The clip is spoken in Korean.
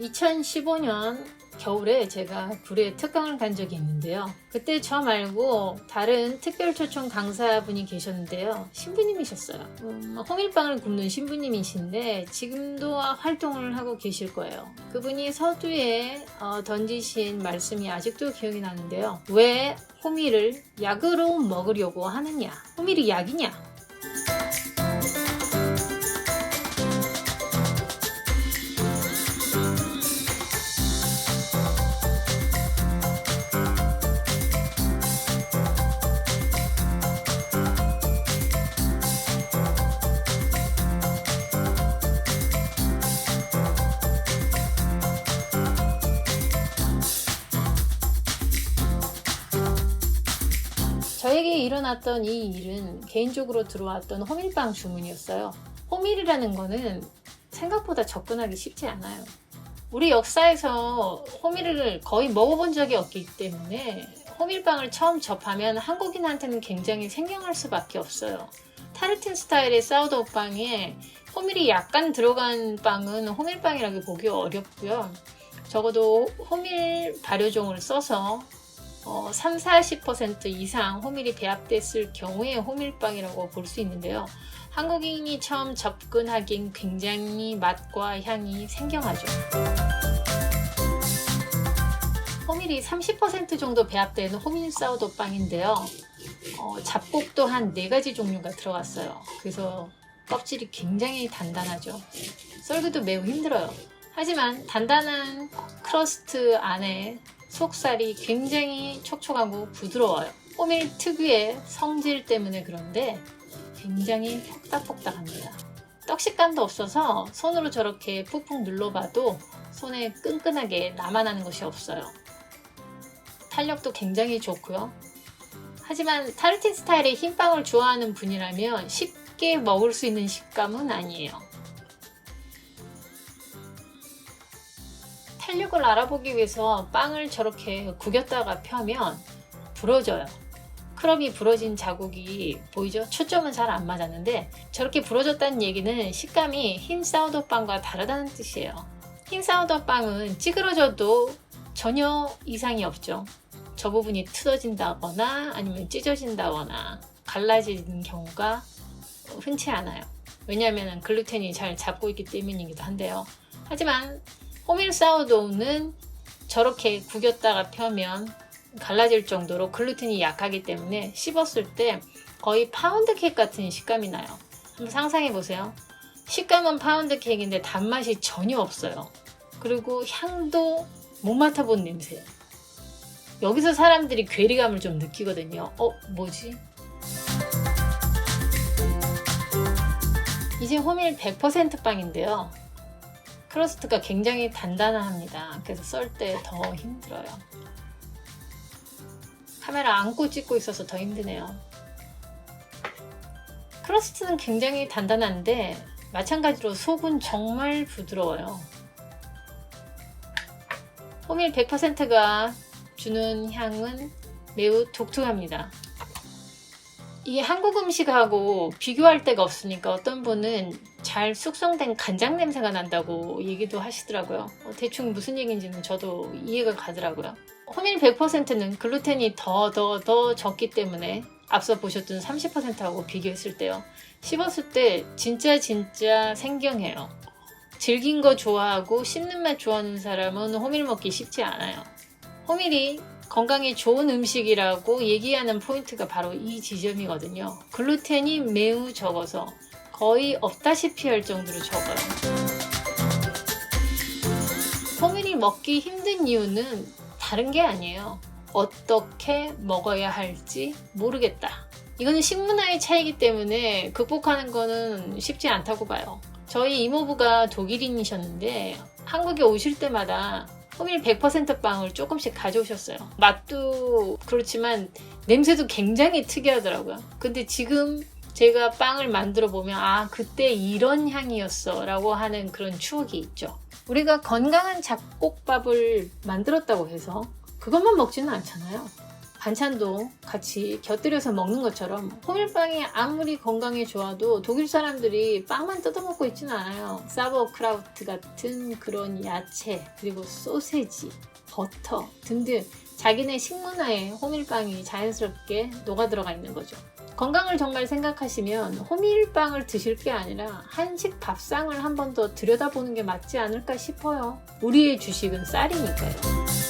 2015년 겨울에 제가 구례 특강을 간 적이 있는데요. 그때 저 말고 다른 특별 초청 강사분이 계셨는데요. 신부님이셨어요. 음, 홍일빵을 굽는 신부님이신데 지금도 활동을 하고 계실 거예요. 그분이 서두에 어, 던지신 말씀이 아직도 기억이 나는데요. 왜 호밀을 약으로 먹으려고 하느냐? 호밀이 약이냐? 일어났던 이 일은 개인적으로 들어왔던 호밀빵 주문이었어요. 호밀이라는 거는 생각보다 접근하기 쉽지 않아요. 우리 역사에서 호밀을 거의 먹어본 적이 없기 때문에 호밀빵을 처음 접하면 한국인한테는 굉장히 생경할 수밖에 없어요. 타르틴 스타일의 사우더 빵에 호밀이 약간 들어간 빵은 호밀빵이라고 보기 어렵고요. 적어도 호밀 발효종을 써서 어, 3, 40% 이상 호밀이 배합됐을 경우에 호밀빵이라고 볼 수 있는데요. 한국인이 처음 접근하기엔 굉장히 맛과 향이 생경하죠. 호밀이 30% 정도 배합된 호밀 사우도 빵인데요. 어, 잡곡도 한 4가지 종류가 들어갔어요. 그래서 껍질이 굉장히 단단하죠. 썰기도 매우 힘들어요. 하지만 단단한 크러스트 안에 속살이 굉장히 촉촉하고 부드러워요. 호밀 특유의 성질 때문에 그런데 굉장히 폭닥폭닥합니다. 떡 식감도 없어서 손으로 저렇게 푹푹 눌러봐도 손에 끈끈하게 남아나는 것이 없어요. 탄력도 굉장히 좋고요. 하지만 타르틴 스타일의 흰빵을 좋아하는 분이라면 쉽게 먹을 수 있는 식감은 아니에요. 탄력을 알아보기 위해서 빵을 저렇게 구겼다가 펴면 부러져요. 크럼이 부러진 자국이 보이죠? 초점은 잘 안 맞았는데 저렇게 부러졌다는 얘기는 식감이 흰 사우더 빵과 다르다는 뜻이에요. 흰 사우더 빵은 찌그러져도 전혀 이상이 없죠. 저 부분이 틀어진다거나 아니면 찢어진다거나 갈라지는 경우가 흔치 않아요. 왜냐하면 글루텐이 잘 잡고 있기 때문이기도 한데요. 하지만 호밀 사우도우는 저렇게 구겼다가 펴면 갈라질 정도로 글루텐이 약하기 때문에 씹었을 때 거의 파운드 케이크 같은 식감이 나요. 한번 상상해 보세요. 식감은 파운드 케이크인데 단맛이 전혀 없어요. 그리고 향도 못 맡아본 냄새예요. 여기서 사람들이 괴리감을 좀 느끼거든요. 어, 뭐지? 이제 호밀 100% 빵인데요. 크러스트가 굉장히 단단합니다. 그래서 썰 때 더 힘들어요. 카메라 안고 찍고 있어서 더 힘드네요. 크러스트는 굉장히 단단한데 마찬가지로 속은 정말 부드러워요. 호밀 100%가 주는 향은 매우 독특합니다. 이게 한국 음식하고 비교할 데가 없으니까 어떤 분은 잘 숙성된 간장 냄새가 난다고 얘기도 하시더라고요. 어, 대충 무슨 얘기인지는 저도 이해가 가더라고요. 호밀 100%는 글루텐이 더 더 더 적기 때문에 앞서 보셨던 30%하고 비교했을 때요. 씹었을 때 진짜 진짜 생경해요. 질긴 거 좋아하고 씹는 맛 좋아하는 사람은 호밀 먹기 쉽지 않아요. 호밀이 건강에 좋은 음식이라고 얘기하는 포인트가 바로 이 지점이거든요. 글루텐이 매우 적어서 거의 없다시피 할 정도로 적어요. 호밀이 먹기 힘든 이유는 다른 게 아니에요. 어떻게 먹어야 할지 모르겠다. 이거는 식문화의 차이기 때문에 극복하는 거는 쉽지 않다고 봐요. 저희 이모부가 독일인이셨는데 한국에 오실 때마다 호밀 100% 빵을 조금씩 가져오셨어요. 맛도 그렇지만 냄새도 굉장히 특이하더라고요. 근데 지금 제가 빵을 만들어 보면 아 그때 이런 향이었어 라고 하는 그런 추억이 있죠. 우리가 건강한 잡곡밥을 만들었다고 해서 그것만 먹지는 않잖아요. 반찬도 같이 곁들여서 먹는 것처럼 호밀빵이 아무리 건강에 좋아도 독일 사람들이 빵만 뜯어먹고 있지는 않아요. 사버크라우트 같은 그런 야채 그리고 소세지, 버터 등등 자기네 식문화에 호밀빵이 자연스럽게 녹아 들어가 있는 거죠. 건강을 정말 생각하시면 호밀빵을 드실 게 아니라 한식 밥상을 한 번 더 들여다보는 게 맞지 않을까 싶어요. 우리의 주식은 쌀이니까요.